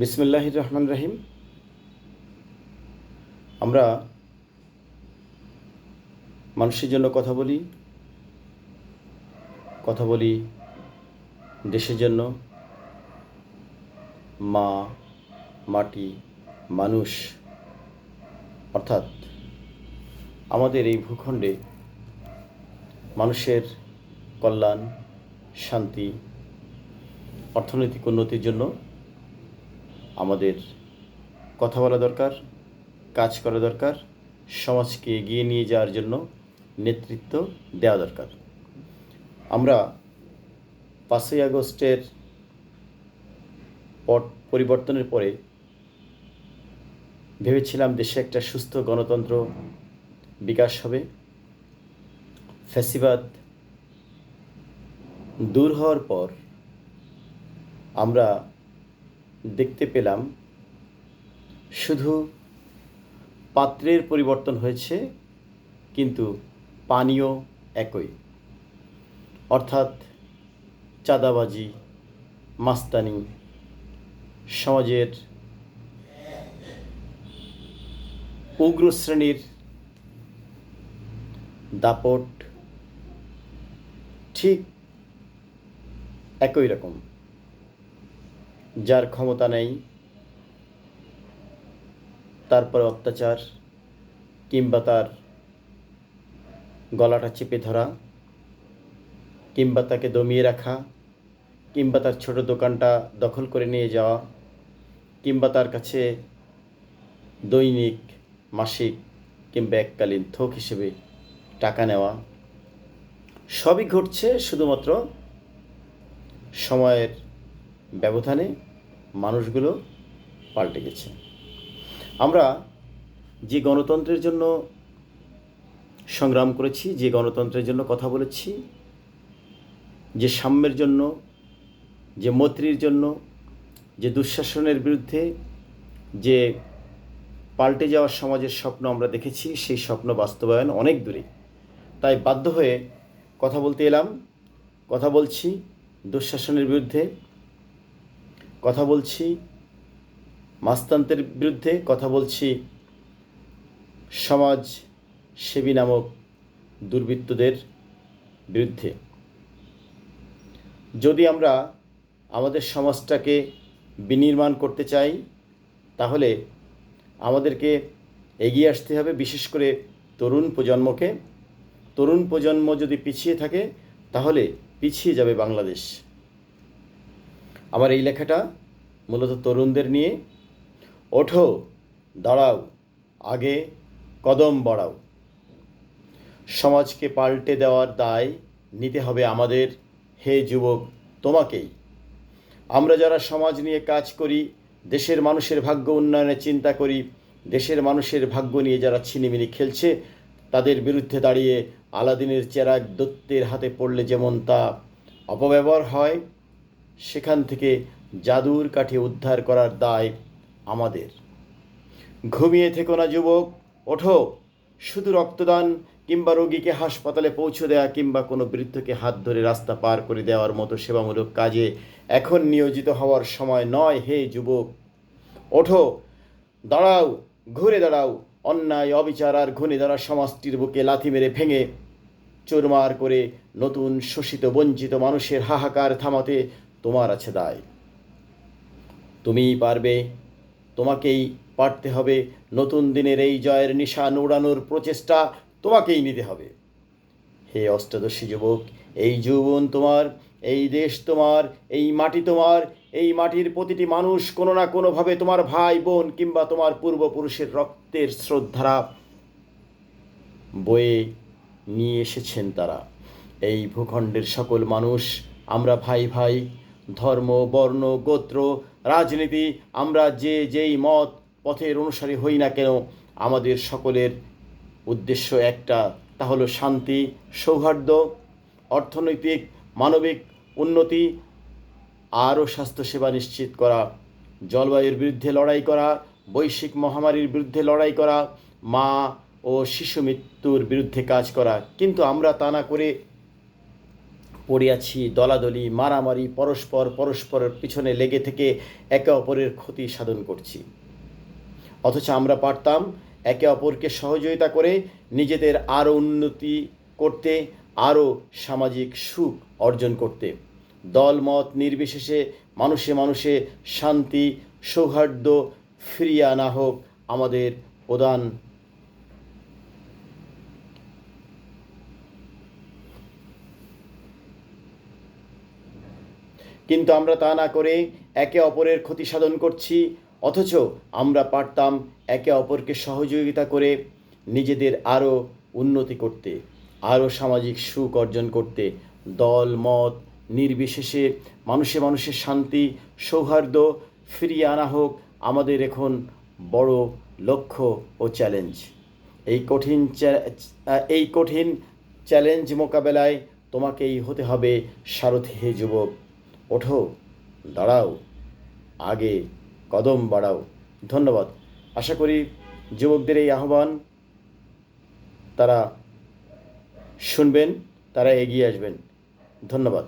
বিসমুল্লাহির রহমান রাহিম। আমরা মানুষের জন্য কথা বলি কথা বলি দেশের জন্য। মা, মাটি, মানুষ, অর্থাৎ আমাদের এই ভূখণ্ডে মানুষের কল্যাণ, শান্তি, অর্থনৈতিক উন্নতির জন্য আমাদের কথা বলা দরকার, কাজ করা দরকার, সমাজকে এগিয়ে নিয়ে যাওয়ার জন্য নেতৃত্ব দেওয়া দরকার। আমরা পাঁচই আগস্টের পট পরিবর্তনের পরে ভেবেছিলাম দেশে একটা সুস্থ গণতন্ত্র বিকাশ হবে। ফ্যাসিবাদ দূর হওয়ার পর আমরা দেখতে পেলাম, শুধু পাত্রের পরিবর্তন হয়েছে, কিন্তু পানীয় একই। অর্থাৎ চাঁদাবাজি, মাস্তানি, সমাজের উগ্র শ্রেণির দাপট ঠিক একই রকম। যার ক্ষমতা নেই, তারপরে অত্যাচার কিংবা তার গলাটা চেপে ধরা, কিংবা তাকে দমিয়ে রাখা, কিংবা তার ছোট দোকানটা দখল করে নিয়ে যাওয়া, কিংবা তার কাছে দৈনিক, মাসিক কিংবা এককালীন থোক হিসেবে টাকা নেওয়া। সবই ঘটছে শুধুমাত্র সময়ের ব্যবধানে। মানুষগুলো পাল্টে গেছে। আমরা যে গণতন্ত্রের জন্য সংগ্রাম করেছি, যে গণতন্ত্রের জন্য কথা বলেছি, যে সাম্যের জন্য, যে মৈত্রীর জন্য, যে দুঃশাসনের বিরুদ্ধে যে পাল্টে যাওয়ার সমাজের স্বপ্ন আমরা দেখেছি, সেই স্বপ্ন বাস্তবায়ন অনেক দূরে। তাই বাধ্য হয়ে কথা বলতে এলাম, কথা বলছি দুঃশাসনের বিরুদ্ধে কথা বলছি মাস্তান্তের বিরুদ্ধে কথা বলছি সমাজ সেবী নামক দুর্বৃত্তদের বিরুদ্ধে। যদি আমরা আমাদের সমাজটাকে বিনির্মাণ করতে চাই, তাহলে আমাদেরকে এগিয়ে আসতে হবে, বিশেষ করে তরুণ প্রজন্মকে। তরুণ প্রজন্ম যদি পিছিয়ে থাকে, তাহলে পিছিয়ে যাবে বাংলাদেশ। আমার এই লেখাটা মূলত তরুণদের নিয়ে। ওঠো, দাঁড়াও, আগে কদম বাড়াও। সমাজকে পাল্টে দেওয়ার দায় নিতে হবে আমাদের। হে যুবক, তোমাকেই। আমরা যারা সমাজ নিয়ে কাজ করি, দেশের মানুষের ভাগ্য উন্নয়নে চিন্তা করি, দেশের মানুষের ভাগ্য নিয়ে যারা ছিনিমিনি খেলছে, তাদের বিরুদ্ধে দাঁড়িয়ে আলাদিনের চেরাগ দত্তের হাতে পড়লে যেমন তা অপব্যবহার হয় সেখান থেকে জাদুর কাঠি উদ্ধার করার দায় আমাদের। ঘুমিয়ে থেকো না যুবক, ওঠো। শুধু রক্তদান কিংবা রোগীকে হাসপাতালে পৌঁছে দেওয়া কিংবা কোনো বৃদ্ধকে হাত ধরে রাস্তা পার করে দেওয়ার মতো সেবামূলক কাজে এখন নিয়োজিত হওয়ার সময় নয়, হে যুবক। ওঠো। দাঁড়াও, ঘুরে দাঁড়াও। অন্যায়, অবিচার আর ঘুণে দাঁড়া সমাজটির বুকে লাথি মেরে ভেঙে চোরমার করে নতুন শোষিত, বঞ্চিত মানুষের হাহাকার থামাতে তোমার আছে দায়। তুমিই পারবে, তোমাকেই পারতে হবে। নতুন দিনের এই জয়ের নিশান উড়ানোর প্রচেষ্টা তোমাকেই নিতে হবে। হে অষ্টাদশী যুবক, এই যৌবন তোমার, এই দেশ তোমার, এই মাটি তোমার, এই মাটির প্রতিটি মানুষ কোনো না কোনোভাবে তোমার ভাই, বোন কিংবা তোমার পূর্বপুরুষের রক্তের শ্রদ্ধারা বয়ে নিয়ে এসেছেন তারা। এই ভূখণ্ডের সকল মানুষ, আমরা ভাই ভাই ধর্ম, বর্ণ, গোত্র, রাজনীতি, আমরা যে যেই মত, পথের অনুসারী হই না কেন, আমাদের সকলের উদ্দেশ্য একটা, তা হলো শান্তি, সৌহার্দ্য, অর্থনৈতিক, মানবিক উন্নতি, আরও স্বাস্থ্যসেবা নিশ্চিত করা, জলবায়ুর বিরুদ্ধে লড়াই করা, বৈশ্বিক মহামারীর বিরুদ্ধে লড়াই করা, মা ও শিশু মৃত্যুর বিরুদ্ধে কাজ করা। কিন্তু আমরা তা না করে পড়ে আছি দলাদলি, মারামারি, পরস্পর, পরস্পরের পিছনে লেগে থেকে একে অপরের ক্ষতি সাধন করছি। অথচ আমরা পারতাম একে অপরকে সহযোগিতা করে নিজেদের আরও উন্নতি করতে, আরও সামাজিক সুখ অর্জন করতে। দলমত নির্বিশেষে মানুষে মানুষে শান্তি, সৌহার্দ্য ফিরিয়ে আনা হোক আমাদের প্রধান কিন্তু আমরা তা না করে একে অপরের ক্ষতি সাধন করছি, অথচ আমরা পারতাম একে অপরকে সহযোগিতা করে নিজেদের আরও উন্নতি করতে, আরও সামাজিক সুখ অর্জন করতে। দল, মত, নির্বিশেষে মানুষে মানুষের শান্তি, সৌহার্দ্য ফিরিয়ে আনা হোক আমাদের এখন বড় লক্ষ্য ও চ্যালেঞ্জ। এই কঠিন এই কঠিন চ্যালেঞ্জ মোকাবেলায় তোমাকেই হতে হবে সারথি যুবক। ওঠো, দাঁড়াও, আগে কদম বাড়াও। ধন্যবাদ। আশা করি যুবকদের এই আহ্বান তারা শুনবেন, তারা এগিয়ে আসবেন। ধন্যবাদ।